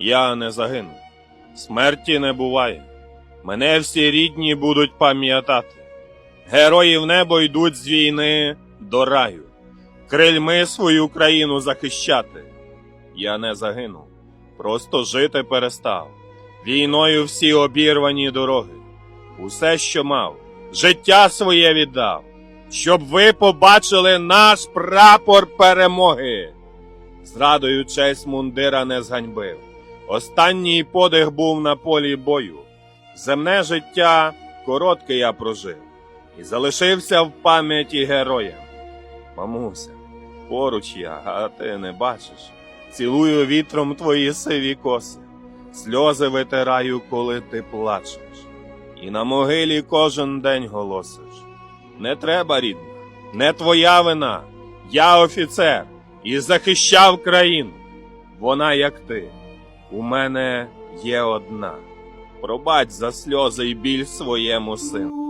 Я не загину. Смерті не буває. Мене всі рідні будуть пам'ятати. Герої в небо йдуть з війни до раю, крильми свою країну захищати. Я не загинув, просто жити перестав. Війною всі обірвані дороги. Усе, що мав, життя своє віддав, щоб ви побачили наш прапор перемоги. Зрадою честь мундира не зганьбив. Останній подих був на полі бою. Земне життя коротке я прожив і залишився в пам'яті героям. Мамуся, поруч я, а ти не бачиш. Цілую вітром твої сиві коси, сльози витираю, коли ти плачеш, і на могилі кожен день голосиш. Не треба, рідна, не твоя вина. Я офіцер і захищав країну. Вона, як ти, у мене є одна. Пробач за сльози й біль своєму сину.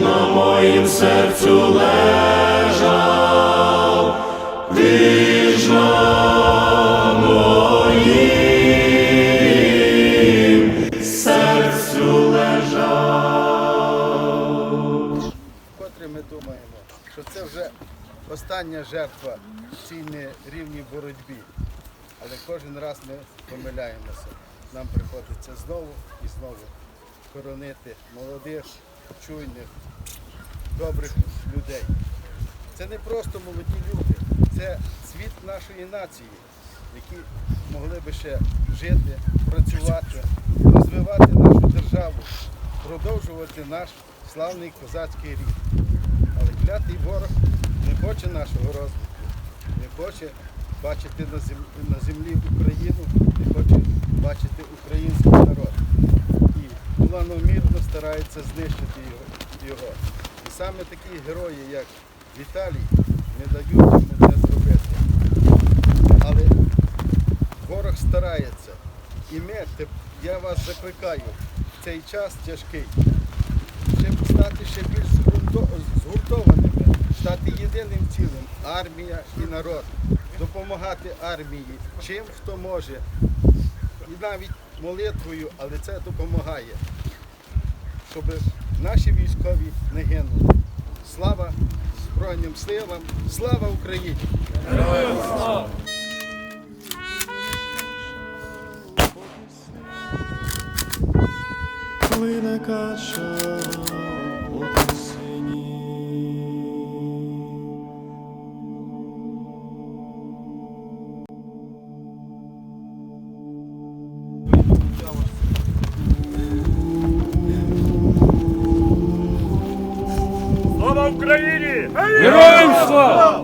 На моїм серцю лежав, на моїм серцю лежав. Вкотре ми думаємо, що це вже остання жертва в цій нерівній боротьбі. Але кожен раз ми помиляємося. Нам приходиться знову і знову хоронити молодих, чуйних, добрих людей. Це не просто молоді люди, це світ нашої нації, які могли би ще жити, працювати, розвивати нашу державу, продовжувати наш славний козацький рід. Але клятий ворог не хоче нашого розвитку, не хоче бачити на землі Україну, не хоче бачити український народ. Планомірно старається знищити його. І саме такі герої, як Віталій, не дають йому це зробити. Але ворог старається І ми, я вас закликаю, в цей час тяжкий, щоб стати ще більш згурто- згуртованими, стати єдиним цілим, армія і народ, допомагати армії, чим хто може. І навіть молитвою, але це допомагає, щоб наші військові не гинули. Слава Збройним силам, слава Україні! Плине кача Слава Україні! Героям слава!